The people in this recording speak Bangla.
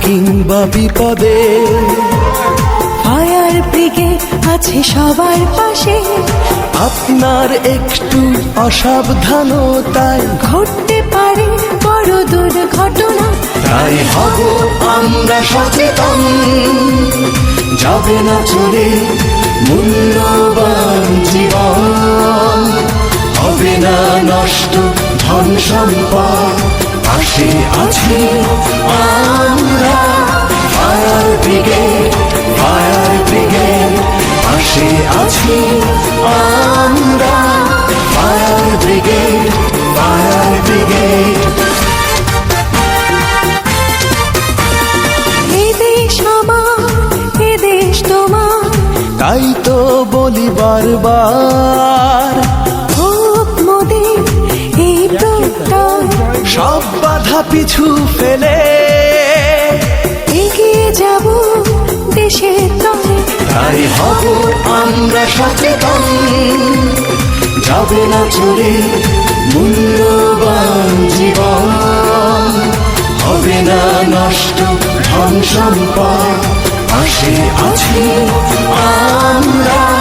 কিংবা বিপদে। ফায়ার ব্রিগেড আছে সবার পাশে। আপনার একটু অসাবধানতায়। ঘটতে পারে বড় দুর্ঘটনা। তাই হব আমরা সচেতন। যাবে না চলে মূল্যবান জীবন। হবে না নষ্ট ধন সম্পদ। পাশে আছি আছি। আমরা ফায়ার ব্রিগেড ফায়ার ব্রিগেড তাই তো বলি বারবার। মোদের এই সব বাধা পিছু ফেলে। তাই হব আমরা সচেতন। যাবে না চলে মূল্যবান জীবন। হবে না নষ্ট ধন সম্পদ। পাশে আছি আমরা।